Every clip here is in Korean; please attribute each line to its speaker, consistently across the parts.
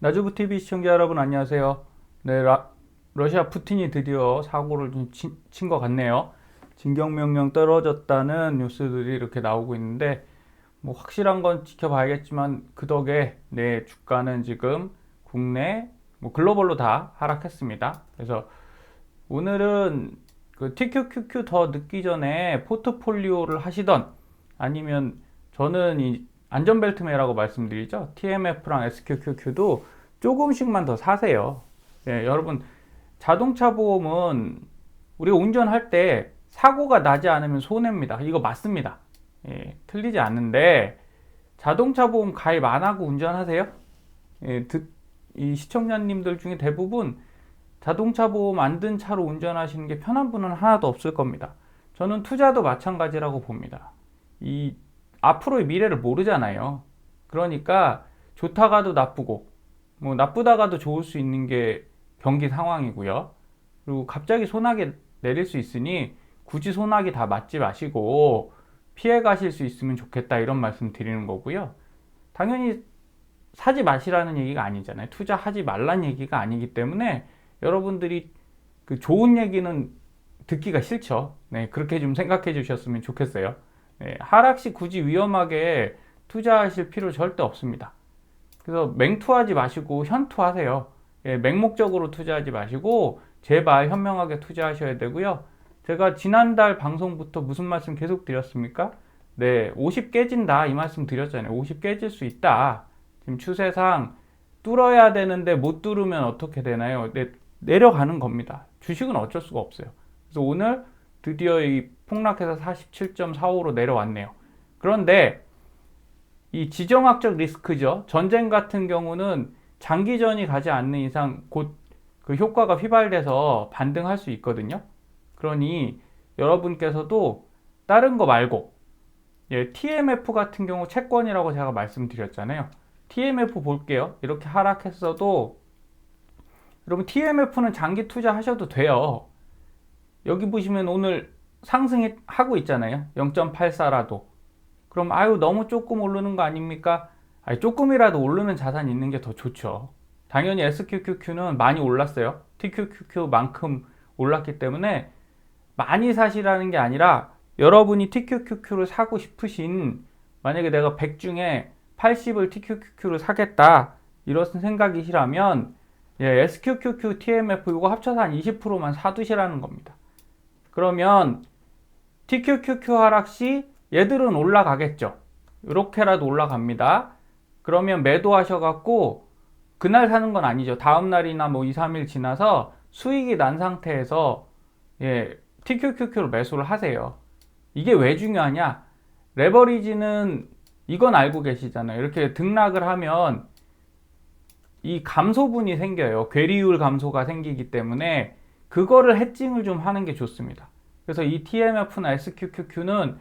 Speaker 1: 나주부 TV 시청자 여러분 안녕하세요. 네, 라, 러시아 푸틴이 드디어 사고를 친 것 같네요. 징경명령 떨어졌다는 뉴스들이 이렇게 나오고 있는데 뭐 확실한 건 지켜봐야겠지만 그 덕에 내 주가는 지금 국내 뭐 글로벌로 다 하락했습니다. 그래서 오늘은 그 TQQQ 더 늦기 전에 포트폴리오를 하시던 아니면 저는 이 안전벨트 매라고 말씀드리죠. TMF랑 SQQQ도 조금씩만 더 사세요. 예, 여러분 자동차 보험은 우리가 운전할 때 사고가 나지 않으면 손해입니다. 이거 맞습니다. 예, 틀리지 않는데 자동차 보험 가입 안 하고 운전하세요? 예, 듣, 이 시청자님들 중에 대부분 자동차 보험 안 든 차로 운전하시는 게 편한 분은 하나도 없을 겁니다. 저는 투자도 마찬가지라고 봅니다. 이 앞으로의 미래를 모르잖아요. 그러니까 좋다가도 나쁘고 뭐 나쁘다가도 좋을 수 있는 게 경기 상황이고요. 그리고 갑자기 소나기 내릴 수 있으니 굳이 소나기 다 맞지 마시고 피해 가실 수 있으면 좋겠다 이런 말씀 드리는 거고요. 당연히 사지 마시라는 얘기가 아니잖아요. 투자하지 말란 얘기가 아니기 때문에 여러분들이 그 좋은 얘기는 듣기가 싫죠. 네, 그렇게 좀 생각해 주셨으면 좋겠어요. 네, 하락 시 굳이 위험하게 투자하실 필요 절대 없습니다. 그래서 맹투하지 마시고 현투하세요. 예, 맹목적으로 투자하지 마시고 제발 현명하게 투자하셔야 되고요. 제가 지난달 방송부터 무슨 말씀 계속 드렸습니까? 네, 50 깨진다 이 말씀 드렸잖아요. 50 깨질 수 있다. 지금 추세상 뚫어야 되는데 못 뚫으면 어떻게 되나요? 네, 내려가는 겁니다. 주식은 어쩔 수가 없어요. 그래서 오늘 드디어 이 폭락해서 47.45로 내려왔네요. 그런데 이 지정학적 리스크죠. 전쟁 같은 경우는 장기전이 가지 않는 이상 곧 그 효과가 휘발돼서 반등할 수 있거든요. 그러니 여러분께서도 다른 거 말고 예, TMF 같은 경우 채권이라고 제가 말씀드렸잖아요. TMF 볼게요. 이렇게 하락했어도 여러분 TMF는 장기 투자하셔도 돼요. 여기 보시면 오늘 상승하고 있잖아요. 0.84라도. 그럼 아유 너무 조금 오르는 거 아닙니까? 아니, 조금이라도 오르는 자산 있는 게 더 좋죠. 당연히 SQQQ는 많이 올랐어요. TQQQ만큼 올랐기 때문에 많이 사시라는 게 아니라 여러분이 TQQQ를 사고 싶으신 만약에 내가 100 중에 80을 TQQQ를 사겠다 이런 생각이시라면 예, SQQQ, TMF 이거 합쳐서 한 20%만 사두시라는 겁니다. 그러면 TQQQ 하락 시 얘들은 올라가겠죠. 이렇게라도 올라갑니다. 그러면 매도하셔갖고 그날 사는 건 아니죠. 다음 날이나 뭐 2, 3일 지나서 수익이 난 상태에서 예, TQQQ로 매수를 하세요. 이게 왜 중요하냐? 레버리지는 이건 알고 계시잖아요. 이렇게 등락을 하면 이 감소분이 생겨요. 괴리율 감소가 생기기 때문에 그거를 해칭을 좀 하는 게 좋습니다. 그래서 이 TMF나 SQQQ는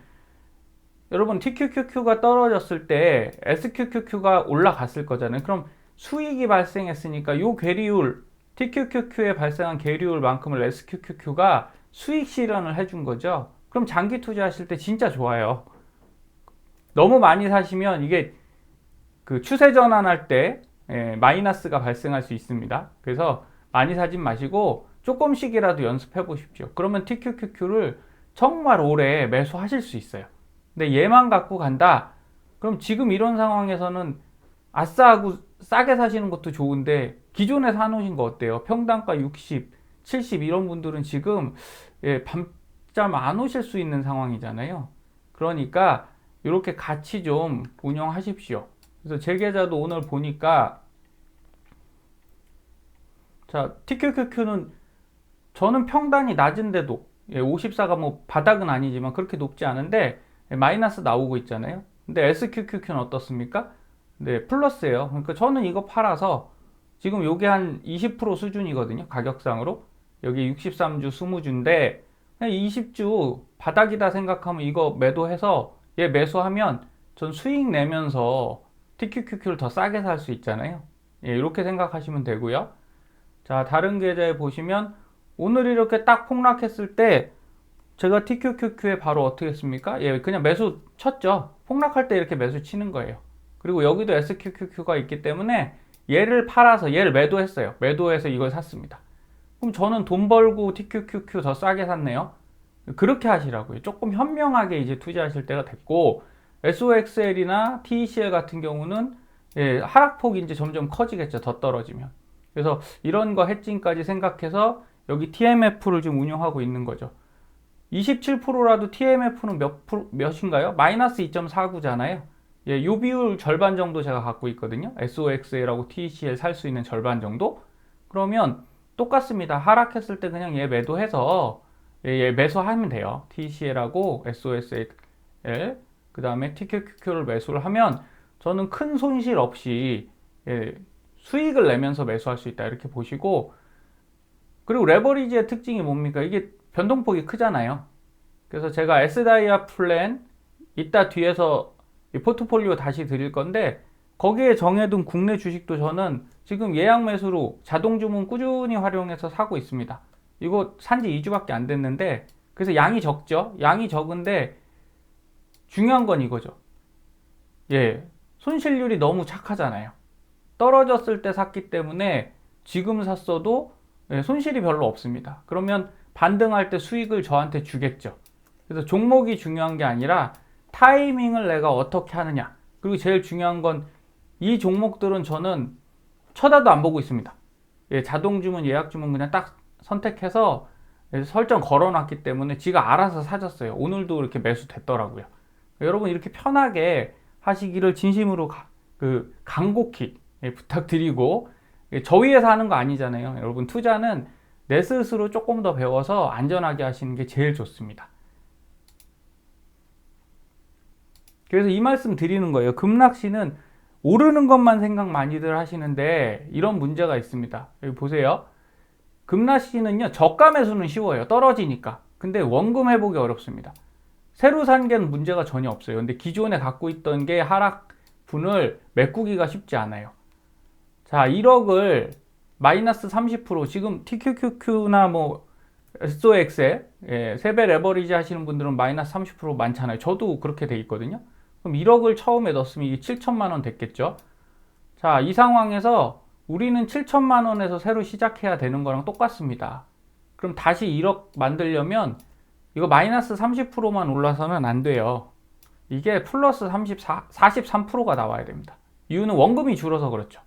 Speaker 1: 여러분 TQQQ가 떨어졌을 때 SQQQ가 올라갔을 거잖아요. 그럼 수익이 발생했으니까 요 괴리율 TQQQ에 발생한 괴리율만큼을 SQQQ가 수익 실현을 해준 거죠. 그럼 장기 투자하실 때 진짜 좋아요. 너무 많이 사시면 이게 그 추세 전환할 때 예, 마이너스가 발생할 수 있습니다. 그래서 많이 사진 마시고 조금씩이라도 연습해 보십시오. 그러면 TQQQ를 정말 오래 매수하실 수 있어요. 근데 얘만 갖고 간다? 그럼 지금 이런 상황에서는 아싸하고 싸게 사시는 것도 좋은데 기존에 사놓으신 거 어때요? 평당가 60, 70 이런 분들은 지금 예, 밤잠 안 오실 수 있는 상황이잖아요. 그러니까 이렇게 같이 좀 운영하십시오. 그래서 제 계좌도 오늘 보니까 자 TQQQ는 저는 평단이 낮은데도 예, 54가 뭐 바닥은 아니지만 그렇게 높지 않은데 예, 마이너스 나오고 있잖아요. 근데 SQQQ는 어떻습니까? 네, 플러스예요. 그러니까 저는 이거 팔아서 지금 요게 한 20% 수준이거든요. 가격상으로. 여기 63주, 20주인데 20주 바닥이다 생각하면 이거 매도해서 얘 매수하면 전 수익 내면서 TQQQ를 더 싸게 살 수 있잖아요. 예, 이렇게 생각하시면 되고요. 자, 다른 계좌에 보시면 오늘 이렇게 딱 폭락했을 때 제가 TQQQ에 바로 어떻게 했습니까? 예, 그냥 매수 쳤죠. 폭락할 때 이렇게 매수 치는 거예요. 그리고 여기도 SQQQ가 있기 때문에 얘를 팔아서 얘를 매도했어요. 매도해서 이걸 샀습니다. 그럼 저는 돈 벌고 TQQQ 더 싸게 샀네요. 그렇게 하시라고요. 조금 현명하게 이제 투자하실 때가 됐고 SOXL이나 TECL 같은 경우는 예, 하락폭이 이제 점점 커지겠죠. 더 떨어지면. 그래서 이런 거 해칭까지 생각해서 여기 TMF를 지금 운영하고 있는 거죠. 27%라도 TMF는 몇 프로, 몇인가요? 마이너스 2.49잖아요. 예, 요 비율 절반 정도 제가 갖고 있거든요. SOXL하고 TECL 살 수 있는 절반 정도? 그러면 똑같습니다. 하락했을 때 그냥 얘 매도해서 예, 얘 매수하면 돼요. TECL하고 SOSL 그 다음에 TQQQ를 매수를 하면 저는 큰 손실 없이 예, 수익을 내면서 매수할 수 있다 이렇게 보시고 그리고 레버리지의 특징이 뭡니까? 이게 변동폭이 크잖아요. 그래서 제가 S다이아 플랜 이따 뒤에서 이 포트폴리오 다시 드릴 건데 거기에 정해둔 국내 주식도 저는 지금 예약 매수로 자동 주문 꾸준히 활용해서 사고 있습니다. 이거 산지 2주밖에 안 됐는데 그래서 양이 적죠. 양이 적은데 중요한 건 이거죠. 예. 손실률이 너무 착하잖아요. 떨어졌을 때 샀기 때문에 지금 샀어도 예, 손실이 별로 없습니다. 그러면 반등할 때 수익을 저한테 주겠죠. 그래서 종목이 중요한 게 아니라 타이밍을 내가 어떻게 하느냐. 그리고 제일 중요한 건 이 종목들은 저는 쳐다도 안 보고 있습니다. 예, 자동 주문, 예약 주문 그냥 딱 선택해서 설정 걸어놨기 때문에 지가 알아서 사줬어요. 오늘도 이렇게 매수됐더라고요. 여러분 이렇게 편하게 하시기를 진심으로 가, 그 간곡히 예, 부탁드리고 예, 저 위에서 하는 거 아니잖아요. 여러분 투자는 내 스스로 조금 더 배워서 안전하게 하시는 게 제일 좋습니다. 그래서 이 말씀 드리는 거예요. 급락시는 오르는 것만 생각 많이들 하시는데 이런 문제가 있습니다. 여기 보세요. 급락시는요, 저가 매수는 쉬워요. 떨어지니까. 근데 원금 회복이 어렵습니다. 새로 산게 문제가 전혀 없어요. 근데 기존에 갖고 있던 게 하락분을 메꾸기가 쉽지 않아요. 자, 1억을 마이너스 30% 지금 TQQQ나 뭐 SOX에 예, 세배 레버리지 하시는 분들은 마이너스 30% 많잖아요. 저도 그렇게 돼 있거든요. 그럼 1억을 처음에 넣었으면 이게 7천만 원 됐겠죠. 자, 이 상황에서 우리는 7천만 원에서 새로 시작해야 되는 거랑 똑같습니다. 그럼 다시 1억 만들려면 이거 마이너스 30%만 올라서는 안 돼요. 이게 플러스 34, 43%가 나와야 됩니다. 이유는 원금이 줄어서 그렇죠.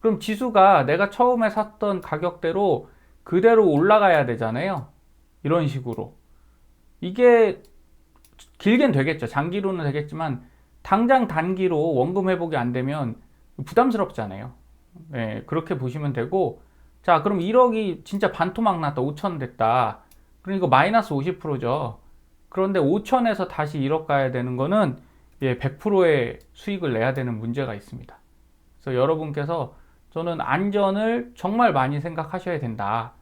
Speaker 1: 그럼 지수가 내가 처음에 샀던 가격대로 그대로 올라가야 되잖아요. 이런 식으로. 이게 길겐 되겠죠. 장기로는 되겠지만 당장 단기로 원금 회복이 안 되면 부담스럽잖아요. 네, 그렇게 보시면 되고 자 그럼 1억이 진짜 반토막 났다 5천 됐다 그러니까 마이너스 50%죠 그런데 5천에서 다시 1억 가야 되는 거는 예, 100%의 수익을 내야 되는 문제가 있습니다 그래서 여러분께서 저는 안전을 정말 많이 생각하셔야 된다.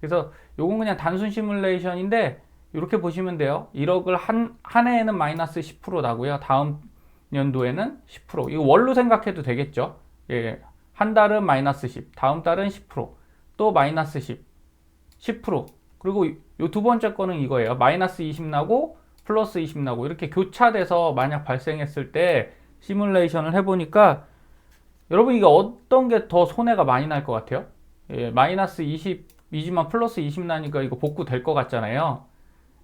Speaker 1: 그래서 요건 그냥 단순 시뮬레이션인데 이렇게 보시면 돼요. 1억을 한, 한 해에는 마이너스 10% 나고요. 다음 연도에는 10% 이거 월로 생각해도 되겠죠? 예, 한 달은 마이너스 10, 다음 달은 10%, 또 마이너스 10, 10%. 그리고 이두 번째 거는 이거예요. 마이너스 20 나고 플러스 20 나고 이렇게 교차돼서 만약 발생했을 때 시뮬레이션을 해보니까 여러분 이게 어떤 게 더 손해가 많이 날 것 같아요? 예, 마이너스 20이지만 플러스 20 나니까 이거 복구 될 것 같잖아요.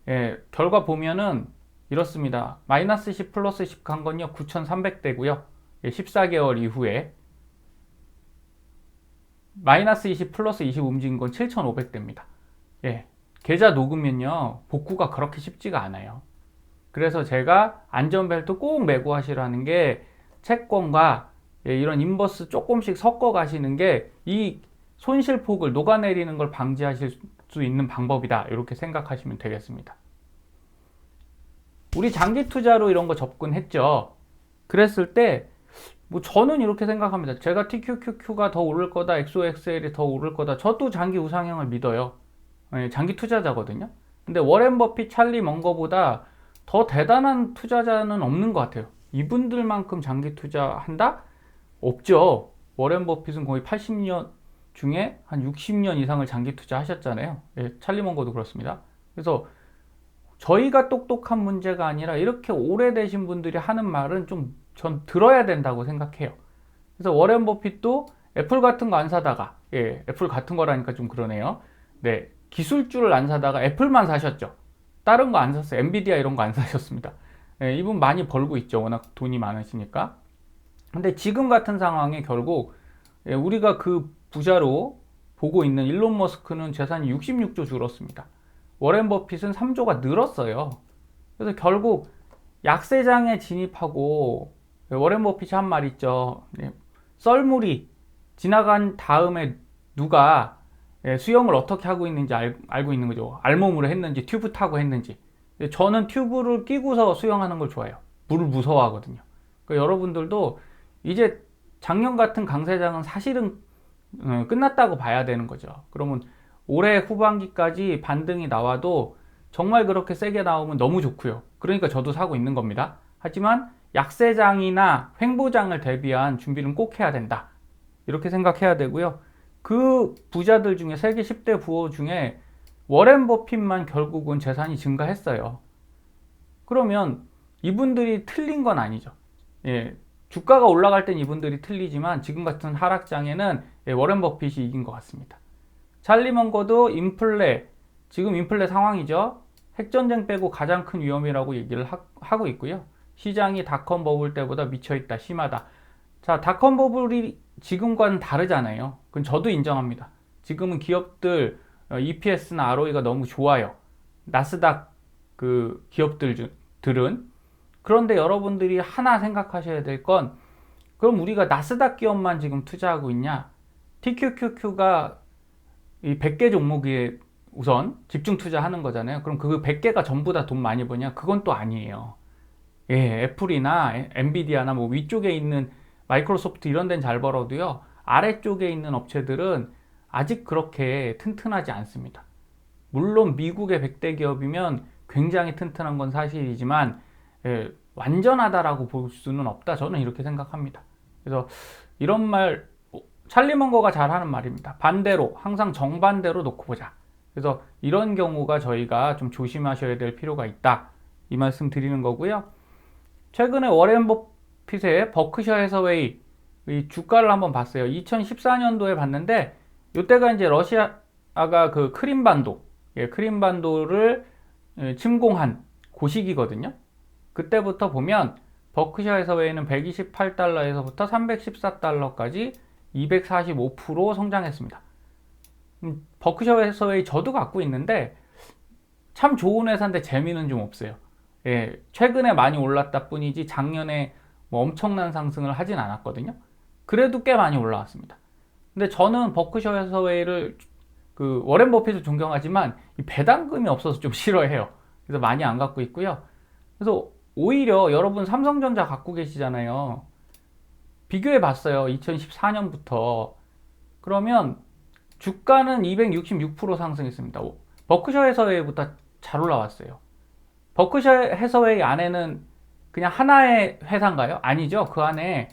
Speaker 1: 예, 결과 보면은 이렇습니다. 마이너스 10 플러스 10 간 건요 9,300대고요. 예, 14개월 이후에 마이너스 20 플러스 20 움직인 건 7,500대입니다. 예. 계좌 녹으면요. 복구가 그렇게 쉽지가 않아요. 그래서 제가 안전벨트 꼭 매고 하시라는 게 채권과 예, 이런 인버스 조금씩 섞어 가시는 게 이 손실폭을 녹아내리는 걸 방지하실 수 있는 방법이다. 이렇게 생각하시면 되겠습니다. 우리 장기 투자로 이런 거 접근했죠. 그랬을 때 뭐 저는 이렇게 생각합니다. 제가 TQQQ가 더 오를 거다, XOXL이 더 오를 거다. 저도 장기 우상향을 믿어요. 네, 장기 투자자거든요. 근데 워렌 버핏, 찰리 먼거보다 더 대단한 투자자는 없는 것 같아요. 이분들만큼 장기 투자한다? 없죠. 워렌 버핏은 거의 80년 중에 한 60년 이상을 장기 투자하셨잖아요. 예, 찰리 먼거도 그렇습니다. 그래서 저희가 똑똑한 문제가 아니라 이렇게 오래되신 분들이 하는 말은 좀 전 들어야 된다고 생각해요. 그래서 워렌 버핏도 애플 같은 거 안 사다가 예, 애플 같은 거라니까 좀 그러네요. 네, 기술주를 안 사다가 애플만 사셨죠. 다른 거 안 샀어요. 엔비디아 이런 거 안 사셨습니다. 예, 이분 많이 벌고 있죠. 워낙 돈이 많으시니까. 근데 지금 같은 상황에 결국 예, 우리가 그 부자로 보고 있는 일론 머스크는 재산이 66조 줄었습니다. 워렌 버핏은 3조가 늘었어요. 그래서 결국 약세장에 진입하고 예, 워렌 버핏이 한 말 있죠. 예, 썰물이 지나간 다음에 누가 예, 수영을 어떻게 하고 있는지 알, 알고 있는 거죠. 알몸으로 했는지 튜브 타고 했는지. 예, 저는 튜브를 끼고서 수영하는 걸 좋아해요. 물을 무서워하거든요. 그러니까 여러분들도 이제 작년 같은 강세장은 사실은 어, 끝났다고 봐야 되는 거죠. 그러면 올해 후반기까지 반등이 나와도 정말 그렇게 세게 나오면 너무 좋고요. 그러니까 저도 사고 있는 겁니다. 하지만 약세장이나 횡보장을 대비한 준비는 꼭 해야 된다. 이렇게 생각해야 되고요. 그 부자들 중에 세계 10대 부호 중에 워렌 버핏만 결국은 재산이 증가했어요. 그러면 이분들이 틀린 건 아니죠. 예, 주가가 올라갈 땐 이분들이 틀리지만 지금 같은 하락장에는 예, 워렌 버핏이 이긴 것 같습니다. 찰리 먼거도 인플레, 지금 인플레 상황이죠. 핵전쟁 빼고 가장 큰 위험이라고 얘기를 하, 고 있고요. 시장이 닷컴 버블 때보다 미쳐있다, 심하다. 자, 닷컴 버블이 지금과는 다르잖아요. 그건 저도 인정합니다. 지금은 기업들 어, EPS나 ROE가 너무 좋아요. 나스닥 그 기업들들은 그런데 여러분들이 하나 생각하셔야 될 건 그럼 우리가 나스닥 기업만 지금 투자하고 있냐? TQQQ가 이 100개 종목에 우선 집중 투자하는 거잖아요. 그럼 그 100개가 전부 다 돈 많이 버냐? 그건 또 아니에요. 예, 애플이나 엔비디아나 뭐 위쪽에 있는 마이크로소프트 이런 데는 잘 벌어도요. 아래쪽에 있는 업체들은 아직 그렇게 튼튼하지 않습니다. 물론 미국의 100대 기업이면 굉장히 튼튼한 건 사실이지만 예, 완전하다라고 볼 수는 없다. 저는 이렇게 생각합니다. 그래서 이런 말 찰리 먼거가 잘하는 말입니다. 반대로 항상 정반대로 놓고 보자. 그래서 이런 경우가 저희가 좀 조심하셔야 될 필요가 있다. 이 말씀 드리는 거고요. 최근에 워렌 버핏의 버크셔 해서웨이 이 주가를 한번 봤어요. 2014년도에 봤는데 이때가 이제 러시아가 그 크림반도, 예, 크림반도를 예, 침공한 고시기거든요. 그때부터 보면 버크셔 해서웨이는 128달러에서부터 314달러까지 245% 성장했습니다. 음, 버크셔 해서웨이 저도 갖고 있는데 참 좋은 회사인데 재미는 좀 없어요. 예, 최근에 많이 올랐다 뿐이지 작년에 뭐 엄청난 상승을 하진 않았거든요. 그래도 꽤 많이 올라왔습니다. 근데 저는 버크셔 해서웨이를 그 워렌 버핏을 존경하지만 이 배당금이 없어서 좀 싫어해요. 그래서 많이 안 갖고 있고요. 그래서 오히려 여러분 삼성전자 갖고 계시잖아요. 비교해 봤어요. 2014년부터. 그러면 주가는 266% 상승했습니다. 버크셔 해서웨이보다 잘 올라왔어요. 버크셔 해서웨이 안에는 그냥 하나의 회사인가요? 아니죠. 그 안에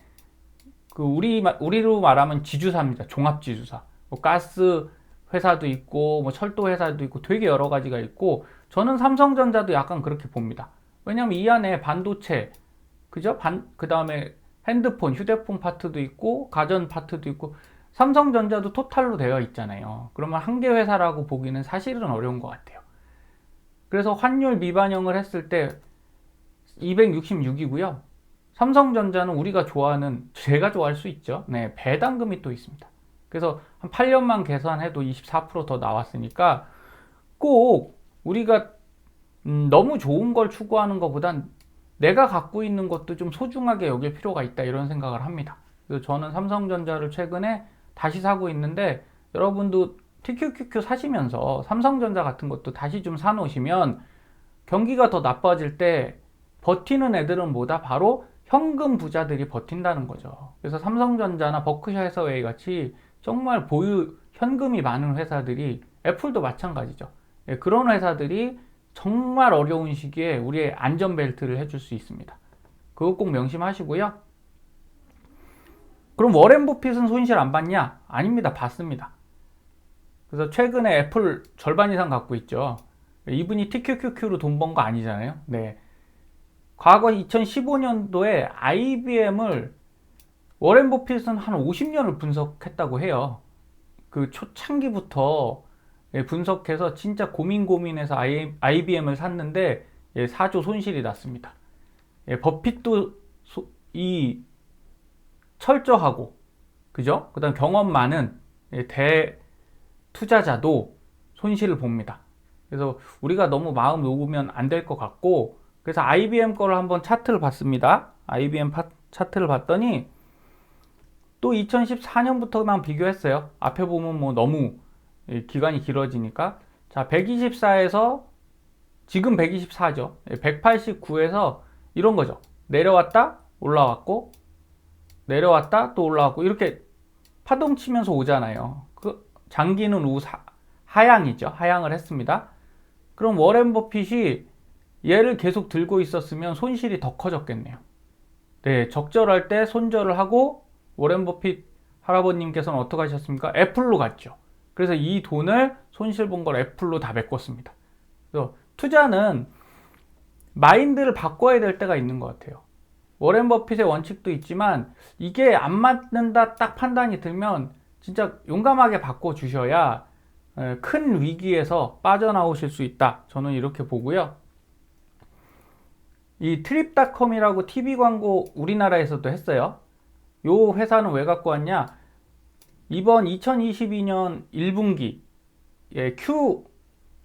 Speaker 1: 그 우리 우리로 말하면 지주사입니다. 종합 지주사. 뭐 가스 회사도 있고 뭐 철도 회사도 있고 되게 여러 가지가 있고 저는 삼성전자도 약간 그렇게 봅니다. 왜냐하면 이 안에 반도체 그죠? 반 그 다음에 핸드폰, 휴대폰 파트도 있고 가전 파트도 있고 삼성전자도 토탈로 되어 있잖아요. 그러면 한 개 회사라고 보기는 사실은 어려운 것 같아요. 그래서 환율 미반영을 했을 때 266이고요. 삼성전자는 우리가 좋아하는 제가 좋아할 수 있죠. 네, 배당금이 또 있습니다. 그래서 한 8년만 계산해도 24%더 나왔으니까 꼭 우리가 음, 너무 좋은 걸 추구하는 것보단 내가 갖고 있는 것도 좀 소중하게 여길 필요가 있다 이런 생각을 합니다. 그래서 저는 삼성전자를 최근에 다시 사고 있는데 여러분도 TQQQ 사시면서 삼성전자 같은 것도 다시 좀 사놓으시면 경기가 더 나빠질 때 버티는 애들은 뭐다? 바로 현금 부자들이 버틴다는 거죠. 그래서 삼성전자나 버크셔 해서웨이 같이 정말 보유 현금이 많은 회사들이 애플도 마찬가지죠. 예, 그런 회사들이 정말 어려운 시기에 우리의 안전벨트를 해줄 수 있습니다. 그거 꼭 명심하시고요. 그럼 워렌 버핏은 손실 안 받냐? 아닙니다. 받습니다. 그래서 최근에 애플 절반 이상 갖고 있죠. 이분이 TQQQ로 돈 번 거 아니잖아요. 네. 과거 2015년도에 IBM을 워렌 버핏은 한 50년을 분석했다고 해요. 그 초창기부터 예, 분석해서 진짜 고민 고민해서 IBM을 샀는데 예, 4조 손실이 났습니다. 예, 버핏도 소, 이 철저하고 그죠? 그다음 경험 많은 예, 대 투자자도 손실을 봅니다. 그래서 우리가 너무 마음 놓으면 안 될 것 같고 그래서 IBM 거를 한번 차트를 봤습니다. IBM 파, 차트를 봤더니 또 2014년부터만 비교했어요. 앞에 보면 뭐 너무 기간이 길어지니까 자 124에서 지금 124죠. 189에서 이런 거죠. 내려왔다 올라왔고 내려왔다 또 올라왔고 이렇게 파동 치면서 오잖아요. 그 장기는 우 하향이죠. 하향을 했습니다. 그럼 워렌 버핏이 얘를 계속 들고 있었으면 손실이 더 커졌겠네요. 네, 적절할 때 손절을 하고 워렌 버핏 할아버님께서는 어떻게 하셨습니까? 애플로 갔죠. 그래서 이 돈을 손실 본 걸 애플로 다 메꿨습니다. 그래서 투자는 마인드를 바꿔야 될 때가 있는 것 같아요. 워렌 버핏의 원칙도 있지만 이게 안 맞는다 딱 판단이 들면 진짜 용감하게 바꿔 주셔야 큰 위기에서 빠져나오실 수 있다. 저는 이렇게 보고요. 이 트립닷컴이라고 TV 광고 우리나라에서도 했어요. 요 회사는 왜 갖고 왔냐? 이번 2022년 1분기 예, Q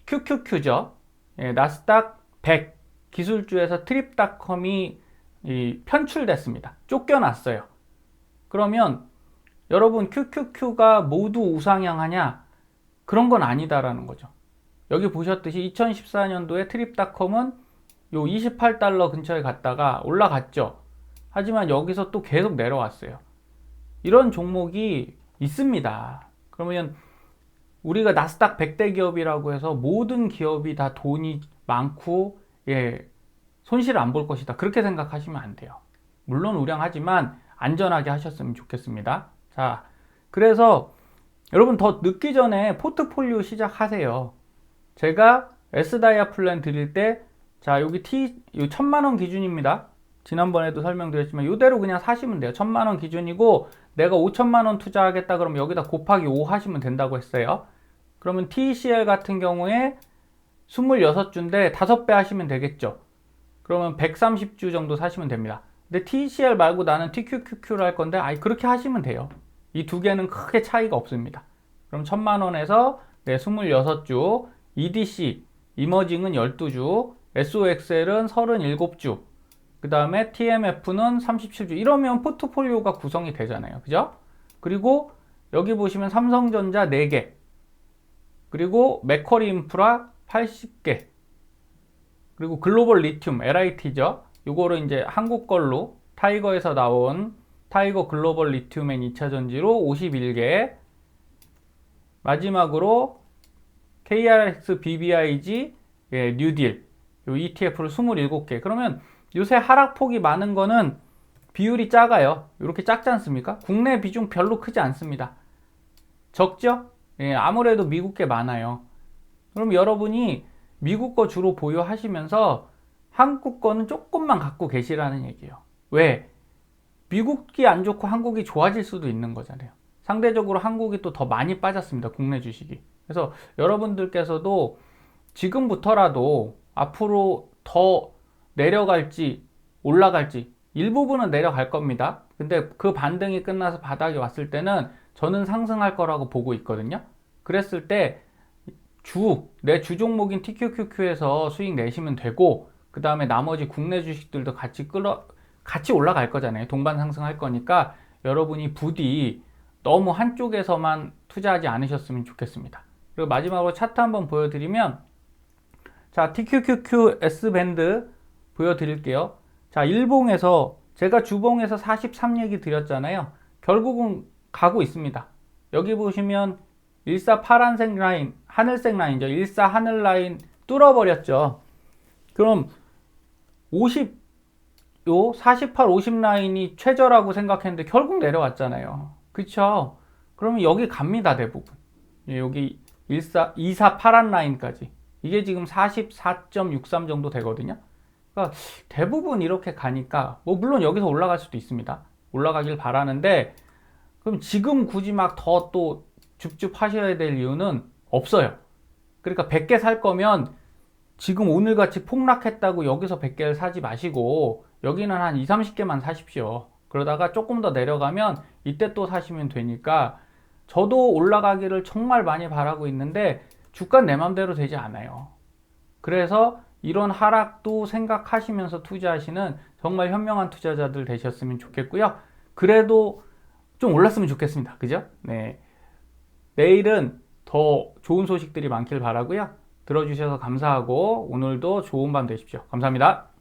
Speaker 1: QQQ죠. 예, 나스닥 100 기술주에서 트립닷컴이 이, 편출됐습니다. 쫓겨났어요. 그러면 여러분 QQQ가 모두 우상향하냐? 그런 건 아니다라는 거죠. 여기 보셨듯이 2014년도에 트립닷컴은 요 28달러 근처에 갔다가 올라갔죠. 하지만 여기서 또 계속 내려왔어요. 이런 종목이 있습니다. 그러면 우리가 나스닥 100대 기업이라고 해서 모든 기업이 다 돈이 많고 예, 손실 안볼 것이다. 그렇게 생각하시면 안 돼요. 물론 우량하지만 안전하게 하셨으면 좋겠습니다. 자, 그래서 여러분 더 늦기 전에 포트폴리오 시작하세요. 제가 S다이아 플랜 드릴 때, 자, 여기 T, 이 천만 원 기준입니다. 지난번에도 설명드렸지만 이대로 그냥 사시면 돼요. 천만 원 기준이고 내가 5천만 원 투자하겠다 그러면 여기다 곱하기 5 하시면 된다고 했어요. 그러면 TCL 같은 경우에 26주인데 5배 하시면 되겠죠. 그러면 130주 정도 사시면 됩니다. 근데 TCL 말고 나는 TQQQ를 할 건데 아이 그렇게 하시면 돼요. 이 두 개는 크게 차이가 없습니다. 그럼 1000만 원에서 네, 26주, EDC, 이머징은 12주, SOXL은 37주, 그 다음에 TMF는 37주. 이러면 포트폴리오가 구성이 되잖아요. 그죠? 그리고 여기 보시면 삼성전자 4개, 그리고 맥커리 인프라 80개, 그리고 글로벌 리튬, LIT죠. 이거를 이제 한국 걸로 타이거에서 나온 타이거 글로벌 리튬 앤 2차 전지로 51개. 마지막으로 KRX BBIG 예, 뉴딜 요 ETF를 27개. 그러면 요새 하락폭이 많은 거는 비율이 작아요. 이렇게 작지 않습니까? 국내 비중 별로 크지 않습니다. 적죠? 예, 아무래도 미국 게 많아요. 그럼 여러분이 미국 거 주로 보유하시면서 한국 거는 조금만 갖고 계시라는 얘기예요. 왜? 미국이 안 좋고 한국이 좋아질 수도 있는 거잖아요. 상대적으로 한국이 또 더 많이 빠졌습니다. 국내 주식이. 그래서 여러분들께서도 지금부터라도 앞으로 더 내려갈지 올라갈지 일부분은 내려갈 겁니다. 근데 그 반등이 끝나서 바닥에 왔을 때는 저는 상승할 거라고 보고 있거든요. 그랬을 때 주, 내 주 종목인 TQQQ에서 수익 내시면 되고, 그 다음에 나머지 국내 주식들도 같이 끌어, 같이 올라갈 거잖아요. 동반 상승할 거니까 여러분이 부디 너무 한쪽에서만 투자하지 않으셨으면 좋겠습니다. 그리고 마지막으로 차트 한번 보여드리면, 자, TQQQ S밴드 보여드릴게요. 자, 일봉에서 제가 주봉에서 43 얘기 드렸잖아요. 결국은 가고 있습니다. 여기 보시면 일사 파란색 라인, 하늘색 라인이죠. 일사 하늘 라인 뚫어버렸죠. 그럼 50, 요 48, 50 라인이 최저라고 생각했는데 결국 내려왔잖아요. 그쵸? 그러면 여기 갑니다, 대부분. 예, 여기 14, 24 파란 라인까지. 이게 지금 44.63 정도 되거든요. 그러니까 대부분 이렇게 가니까, 뭐 물론 여기서 올라갈 수도 있습니다. 올라가길 바라는데 그럼 지금 굳이 막 더 또 줍줍 하셔야 될 이유는 없어요. 그러니까 100개 살 거면 지금 오늘 같이 폭락했다고 여기서 100개를 사지 마시고 여기는 한 2, 30개만 사십시오. 그러다가 조금 더 내려가면 이때 또 사시면 되니까 저도 올라가기를 정말 많이 바라고 있는데 주가 내 맘대로 되지 않아요. 그래서 이런 하락도 생각하시면서 투자하시는 정말 현명한 투자자들 되셨으면 좋겠고요. 그래도 좀 올랐으면 좋겠습니다. 그죠? 네. 내일은 더 좋은 소식들이 많길 바라고요. 들어주셔서 감사하고 오늘도 좋은 밤 되십시오. 감사합니다.